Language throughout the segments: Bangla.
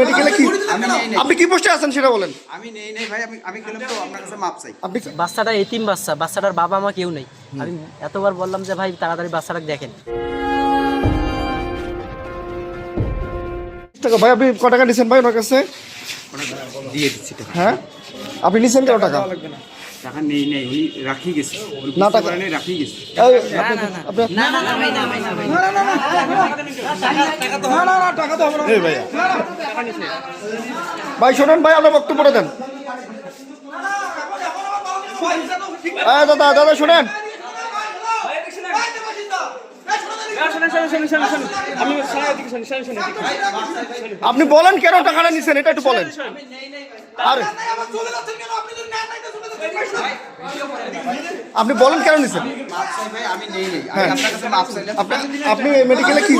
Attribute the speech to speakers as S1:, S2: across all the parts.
S1: মেডিকেলে কি। আপনি কি পোস্টে আছেন সেটা বলেন।
S2: আমি নেই নেই ভাই আমি আমি গেলাম তো আপনার কাছে মাপ চাই।
S1: আপনি
S3: বাচ্চাটা এতিম বাচ্চা বাচ্চাটার বাবা মা কেউ নেই। আমি এতবার বললাম যে ভাই তাড়াতাড়ি বাচ্চাটাকে দেখেন।
S1: টাকা ভাই আপনি ক টাকা নিছেন ভাই ওনার কাছে?
S2: দিয়ে দিচ্ছি
S1: হ্যাঁ? আপনি নিছেন কত টাকা?
S2: টাকা নেই নাই উনি রাখি গেছে
S1: না, টাকা-
S2: গেছে।
S1: ভাই শোনেন ভাই আপনার বক্তব্যটা দেন হ্যাঁ দাদা দাদা শোনেন আপনি বলেন কেন টাকাটা নিছেন এটা একটু বলেন আরে আপনি বলেন কেন নিছেন? হ্যাঁ। আপনি মেডিকেলে কি?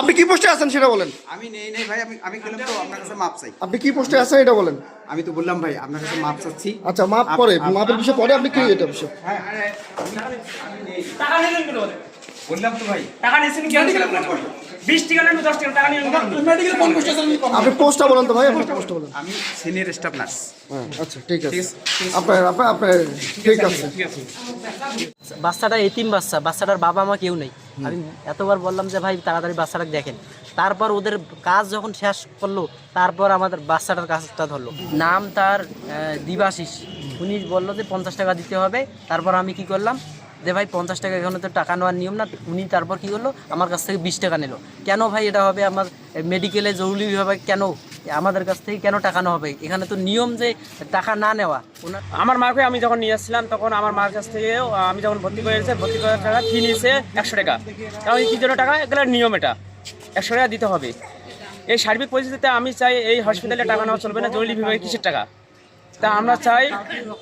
S1: আপনি কি পোস্টে আছেন সেটা বলেন।
S2: আমি নেই নেই ভাই আমি তো আপনার কাছে মাপ চাই
S1: আপনি কি পোস্টে আছেন এটা বলেন।
S2: আমি তো বললাম ভাই আপনার কাছে মাপ চাচ্ছি
S1: আচ্ছা মাপ পরে। মাপের বিষয়ে পরে আপনি কি এটা বিষয়?
S4: টাকা নিলেন কেন?
S2: বললাম তো ভাই।
S4: টাকা নিয়েছেন কি বিশ টাকা নেন দশ টাকা টাকা নিলেন কেন?
S1: আপনি পোস্টটা বলেন তো ভাই আপনি পোস্টটা বলেন।
S2: আমি সিনিয়র স্টাফ নার্স
S1: আচ্ছা ঠিক আছে। আপনার আপনার আপনার ঠিক আছে
S3: বাচ্চাটা এতিম বাচ্চা বাচ্চাটার বাবা মা কেউ নেই। আমি এতবার বললাম যে ভাই তাড়াতাড়ি বাচ্চাটাকে দেখেন। তারপর ওদের কাজ যখন শেষ করল তারপর আমাদের বাচ্চাটার কাজটা ধরলো। নাম তার দিবাশিস। উনি বলল যে পঞ্চাশ টাকা দিতে হবে। তারপর আমি কি করলাম? যে ভাই, পঞ্চাশ টাকা এখানে তো টাকা নেওয়ার নিয়ম না। উনি তারপর কি করল? আমার কাছ থেকে বিশ টাকা নিল। কেন ভাই এটা হবে? আমার মেডিকেলে জরুরিভাবে কেন? আমাদের কাছ থেকে কেন টাকা নেওয়া হবে? এখানে তো নিয়ম যে টাকা না নেওয়া।
S4: আমার মাকে আমি যখন নিয়ে আসছিলাম, তখন আমার মার কাছ থেকে আমি যখন ভর্তি করে এসেছি ভর্তি করার টাকা ফি নিয়েছে একশো টাকা। কারণ কি জন্য টাকা, এগুলোর নিয়ম এটা। একশো টাকা দিতে হবে। এই সার্বিক পরিস্থিতিতে আমি চাই এই হসপিটালে টাকা নেওয়া চলবে না, জরুরি বিভাগে কিসের টাকা? তা আমরা চাই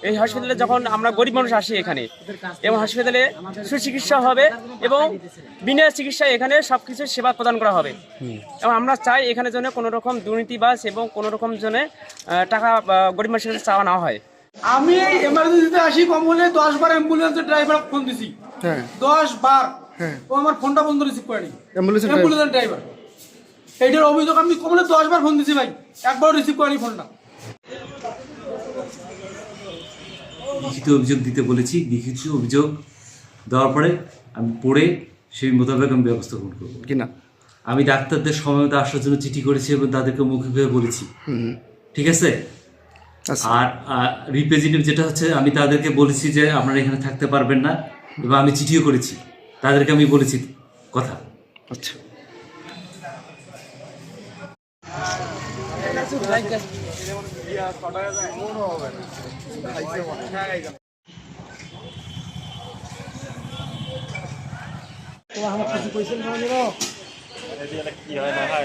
S4: এই হসপিটালে যখন আমরা গরিব মানুষ আসি এখানে এবং হসপিটালে সুচিকিৎসা হবে এবং বিনা চিকিৎসায় এখানে সব কিছু সেবা প্রদান করা হবে। এবং আমরা চাই এখানে যেন কোনো রকম দুর্নীতিবাস এবং কোনো রকম জন্য টাকা গরিব মানুষের কাছে চাওয়া না হয়।
S5: আমি এমার্জেন্সিতে আসি কম হলে দশ বার অ্যাম্বুলেন্সের ড্রাইভার ফোন দিছি।
S1: হ্যাঁ।
S5: দশ বার
S1: হ্যাঁ।
S5: ও আমার ফোনটা বন্ধ রিসিভ করেনি।
S1: অ্যাম্বুলেন্সের
S5: ড্রাইভার এইটার অভিযোগ আমি কমলে দশ বার ফোন দিছি ভাই। একবার রিসিভ করেনি ফোনটা
S6: লিখিত অভিযোগ দিতে বলেছি লিখিত অভিযোগ দেওয়ার পরে আমি পড়ে সেই মোতাবেক আমি ব্যবস্থা গ্রহণ করব।
S1: কিনা
S6: আমি ডাক্তারদের সময় মতো আসার জন্য চিঠি করেছি এবং তাদেরকে মৌখিকভাবে বলেছি। ঠিক আছে?
S1: আচ্ছা।
S6: আর রিপ্রেজেন্টেটিভ যেটা হচ্ছে আমি তাদেরকে বলেছি যে আপনারা এখানে থাকতে পারবেন না এবং আমি চিঠিও করেছি। তাদেরকে আমি বলেছি কথা।
S1: আচ্ছা। তোমার আমার কিছু কইছেন না নিব কি হয় না ভাই